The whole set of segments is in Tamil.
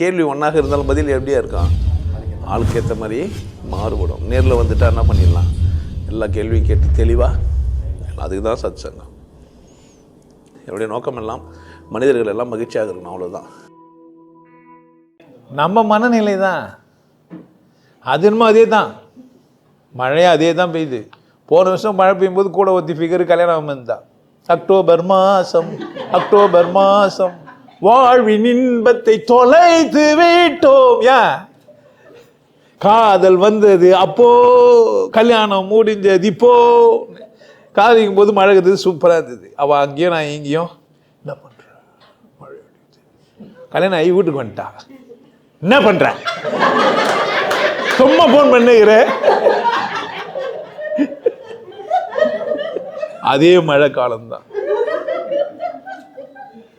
கேள்வி ஒன்றாக இருந்தாலும் பதில் எப்படியா இருக்கான் ஆளுக்கு ஏற்ற மாதிரி மாறுபடும். நேரில் வந்துட்டா என்ன பண்ணிடலாம்? எல்லா கேள்வியும் கேட்டு தெளிவாக அதுக்கு தான் சத் சங்கம் என்னுடைய நோக்கம் எல்லாம் மனிதர்கள் எல்லாம் மகிழ்ச்சியாக இருக்கணும் அவ்வளோதான் நம்ம மனநிலை தான். அது என்னமோ அதே தான். மழையும் அதே தான் பெய்யுது. போன வருஷம் மழை பெய்யும்போது கூட ஒத்தி ஃபிகர் கல்யாணம் தான் அக்டோபர் மாதம் அக்டோபர் மாதம் வாழ்வின் இன்பத்தை தொலைத்து விட்டோம் ஏன் காதல் வந்தது அப்போ கல்யாணம் முடிஞ்சது இப்போ. காதலிக்கும் போது மழை இருந்தது சூப்பராக இருந்தது. அவள் அங்கேயும் நான் இங்கேயும் என்ன பண்ணுறேன் மழை கல்யாணம் ஆகி வீட்டுக்கு வந்துட்டா. என்ன பண்ற? சும்மா ஃபோன் பண்ணுகிற. அதே மழை காலம்தான்.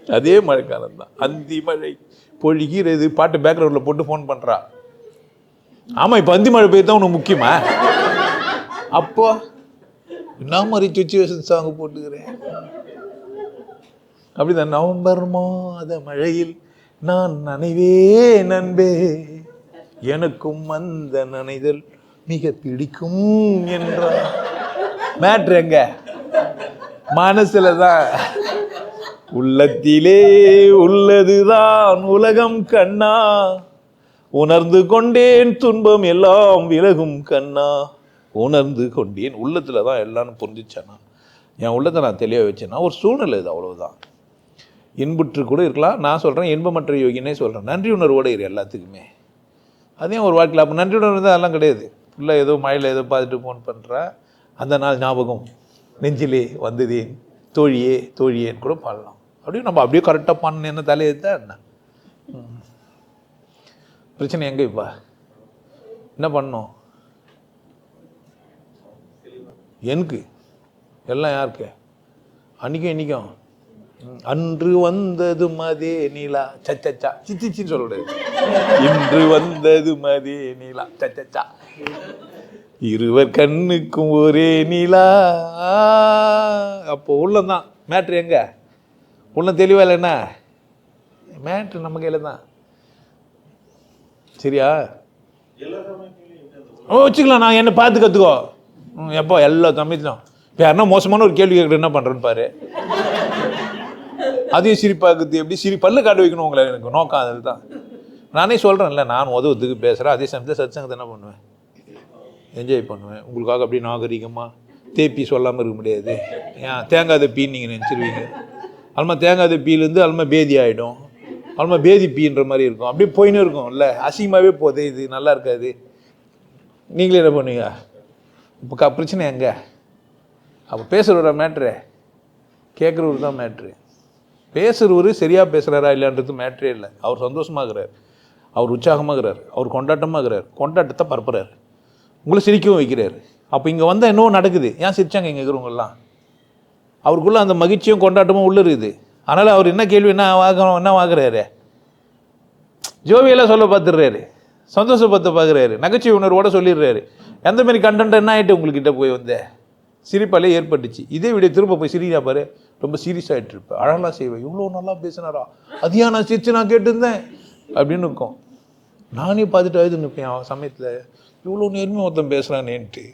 அதே மழைக்காலம் தான். அந்தி மழை பொழிகிறது. பாட்டு பேக்ரவுண்டில் போட்டு ஃபோன் பண்ணுறா ஆமாம் இப்போ அந்தி மழை பெய்யுது தான் உனக்கு முக்கியமா? அப்போ என்ன மாதிரி சுச்சுவேஷன் சாங் போட்டுக்கிறேன்? அப்படிதான். நவம்பர் மாத மழையில் நான் நனைவே நண்பே எனக்கும் அந்த நனைதல் மிக பிடிக்கும் என்றார் மேட்ரு எங்க? மனசுல தான் உள்ளத்திலே உள்ளதுதான் உலகம் கண்ணா. உணர்ந்து கொண்டேன் துன்பம் எல்லாம் விலகும் கண்ணா. உணர்ந்து கொண்டேன். உள்ளத்தில் தான் எல்லாம் புரிஞ்சிச்சானா என் உள்ளத்தை நான் தெளிவாக வச்சேன்னா ஒரு சூழ்நிலை இது அவ்வளவுதான். இன்புற்று கூட இருக்கலாம். நான் சொல்கிறேன் இன்பமற்ற யோகினே சொல்கிறேன் நன்றி உணர்வோடு இரு எல்லாத்துக்குமே. அதே ஒரு வாழ்க்கையில் அப்போ நன்றி உணர்வு தான் அதெல்லாம் கிடையாது. ஃபுல்லாக ஏதோ மழையில் ஏதோ பார்த்துட்டு ஃபோன் பண்ணுறா அந்த நாள் ஞாபகம் நெஞ்சிலே வந்ததேன். தோழியே தோழியேன்னு கூட பாடலாம். அப்படியே நம்ம அப்படியே கரெக்டாக பண்ண என்ன தான் என்ன? பிரச்சனை எங்கே இப்போ? என்ன பண்ணும் எனக்கு. எல்லாம் யாருக்கு? அன்றைக்கும் இன்றைக்கும் அன்று வந்தது மதே நீலா. சச்சச்சா சிச்சிச்சின்னு சொல்லக்கூடாது இன்று வந்தது மதே நீலா. சச்சச்சா இருவர் கண்ணுக்கும் ஒரே நிலா. அப்போ உள்ளந்தான் மேட்ரு எங்க? உள்ள தெளிவா இல்லைன்னா? மேட்ரு நம்ம கையில் தான். சரியா? ஓ வச்சுக்கலாம். நான் என்ன பார்த்து கற்றுக்கோ ம், எப்போ? எல்லா சமயத்திலும் இப்போ யாருன்னா மோசமான ஒரு கேள்வி கேட்குற என்ன பண்ணுறேன்னு பாரு. அதையும் சிரிப்பாக்குது எப்படி சிரி பல்லு காட்டு வைக்கணும் உங்களை எனக்கு. நோக்கம் அதில் தான் நானே சொல்கிறேன்ல நான் உதவுறதுக்கு பேசுகிறேன் அதே சமயத்தில் சத்சங்கத்தை என்ன பண்ணுவேன்? என்ஜாய் பண்ணுவேன். உங்களுக்காக அப்படி நாகரிகமாக தேப்பி சொல்லாமல் இருக்க முடியாது. ஏன்? தேங்காய் தப்பின்னு நீங்கள் நினச்சிருவீங்க. அல்மா தேங்காய் தப்பியிலேருந்து அல்மா பேதி ஆகிடும் அல்மா பேதி பீன்ற மாதிரி இருக்கும். அப்படியே போயின்னு இருக்கும். இல்லை அசிங்கமாகவே போகுது. இது நல்லா இருக்காது. நீங்களே என்ன பண்ணுவீங்க? இப்போ க பிரச்சனை எங்கே? அப்போ பேசுகிறவர மேட்ரு? கேட்குறவர் தான் மேட்ரு. பேசுகிறவர் சரியாக பேசுகிறாரா இல்லைன்றது மேட்ரே இல்லை. அவர் சந்தோஷமாகிறார் அவர் உற்சாகமாகிறார் அவர் கொண்டாட்டமாகிறார் கொண்டாட்டத்தை பரப்புகிறார் உங்களை சிரிக்கவும் வைக்கிறார். அப்போ இங்கே வந்தால் இன்னும் நடக்குது. ஏன் சிரிச்சாங்க இங்கே இருக்கிறவங்கெல்லாம்? அவருக்குள்ள அந்த மகிழ்ச்சியும் கொண்டாட்டமும் உள்ள இருக்குது. அதனால் அவர் என்ன கேள்வி என்ன வாங்கணும் என்ன வாங்குறாரு ஜோவியெல்லாம் சொல்ல பார்த்துடுறாரு. சந்தோஷப்பத்த பார்க்குறாரு. நகைச்சுவை உணர்வோட சொல்லிடுறாரு. எந்த மாதிரி கண்டென்ட் என்ன ஆகிட்டு உங்கள்கிட்ட போய் வந்த? சிரிப்பாலே ஏற்பட்டுச்சு. இதே வீடியோ திரும்ப போய் சிரிக்கா பாரு. ரொம்ப சீரியஸ் ஆகிட்டு இருப்பேன் அழகாக செய்வேன் இவ்வளோ நல்லா பேசினாரா? அதையா நான் சிரிச்சு நான் கேட்டிருந்தேன். அப்படின்னு இருக்கும். நானே பார்த்துட்டு அழுது நிற்பேன் அவன் சமயத்தில். இவ்வளோ நேர்மையாக ஒருத்தன் பேசுகிறானேன்ட்டு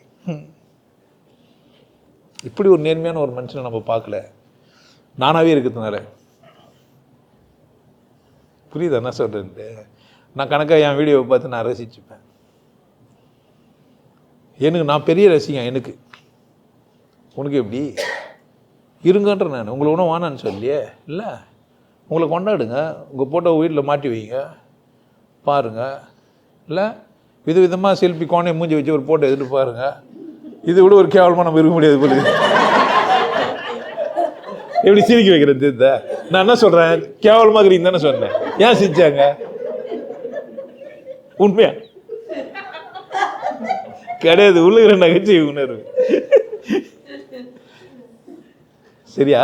இப்படி ஒரு நேர்மையான ஒரு மனுஷனை நம்ம பார்க்கல. நானாகவே இருக்கிறதுனால புரியுது? என்ன சொல்கிறது நான் கணக்காக என் வீடியோவை பார்த்து நான் ரசிச்சுப்பேன். எனக்கு நான் பெரிய ரசிகன் எனக்கு. உனக்கு எப்படி? இருங்கன்ற நான். உங்களை ஒன்றும் வானான்னு சொல்லியே இல்லை. உங்களை கொண்டாடுங்க. உங்கள் ஃபோட்டோ வீட்டில் மாட்டி வைங்க. பாருங்கள் இல்லை விதவிதமாக செல்ஃபி கோணையை மூஞ்சி வச்சு ஒரு ஃபோட்டோ எடுத்துகிட்டு பாருங்கள் இதை விட ஒரு கேவலமாக நம்ம இருக்க முடியாது போல எப்படி சிரிக்க வைக்கிறது இந்த? நான் என்ன சொல்கிறேன் கேவலமாக இருக்கிறீங்க தானே சொன்னேன். ஏன் சிரிச்சாங்க? உண்மையா? கிடையாது உள்ளுகிற நகைச்சுவை உணர்வு. சரியா?